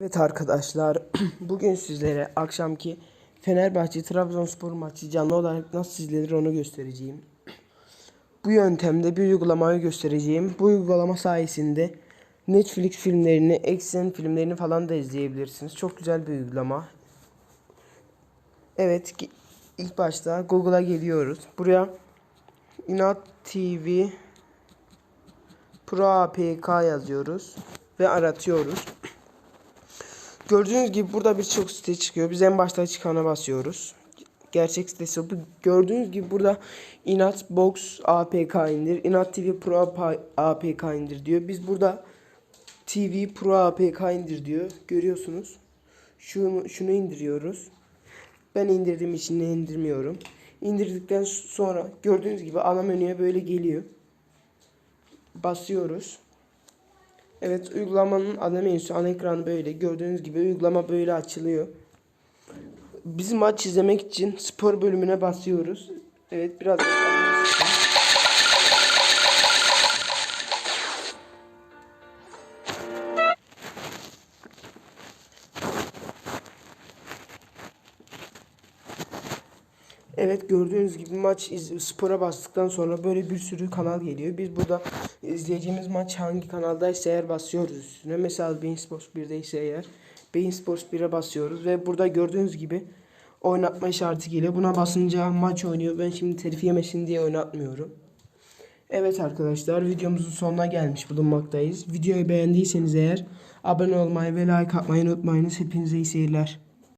Evet arkadaşlar bugün sizlere akşamki Fenerbahçe Trabzonspor maçı canlı olarak nasıl izlenir onu göstereceğim. Bu yöntemde bir uygulamayı göstereceğim. Bu uygulama sayesinde Netflix filmlerini, Exxen filmlerini falan da izleyebilirsiniz. Çok güzel bir uygulama. Evet ilk başta Google'a geliyoruz. Buraya Inat TV Pro APK yazıyoruz ve aratıyoruz. Gördüğünüz gibi burada birçok site çıkıyor. Biz en başta çıkana basıyoruz. Gerçek sitesi bu. Gördüğünüz gibi burada Inat Box APK indir, Inat TV Pro AP- APK indir diyor. Biz burada TV Pro APK indir diyor. Görüyorsunuz. Şunu, şunu indiriyoruz. Ben indirdiğim için de indirmiyorum. İndirdikten sonra gördüğünüz gibi ana menüye böyle geliyor. Basıyoruz. Evet uygulamanın ana menüsü ana ekranı böyle. Gördüğünüz gibi uygulama böyle açılıyor. Biz maç izlemek için spor bölümüne basıyoruz. Evet biraz Evet gördüğünüz gibi maç spora bastıktan sonra böyle bir sürü kanal geliyor. Biz burada izleyeceğimiz maç hangi kanaldaysa eğer basıyoruz üstüne. Mesela Bein Sports 1'deyse eğer Bein Sports 1'e basıyoruz ve burada gördüğünüz gibi oynatma işareti geliyor. Buna basınca maç oynuyor. Ben şimdi telif yemesin diye oynatmıyorum. Evet arkadaşlar videomuzun sonuna gelmiş bulunmaktayız. Videoyu beğendiyseniz eğer abone olmayı ve like atmayı unutmayınız. Hepinize iyi seyirler.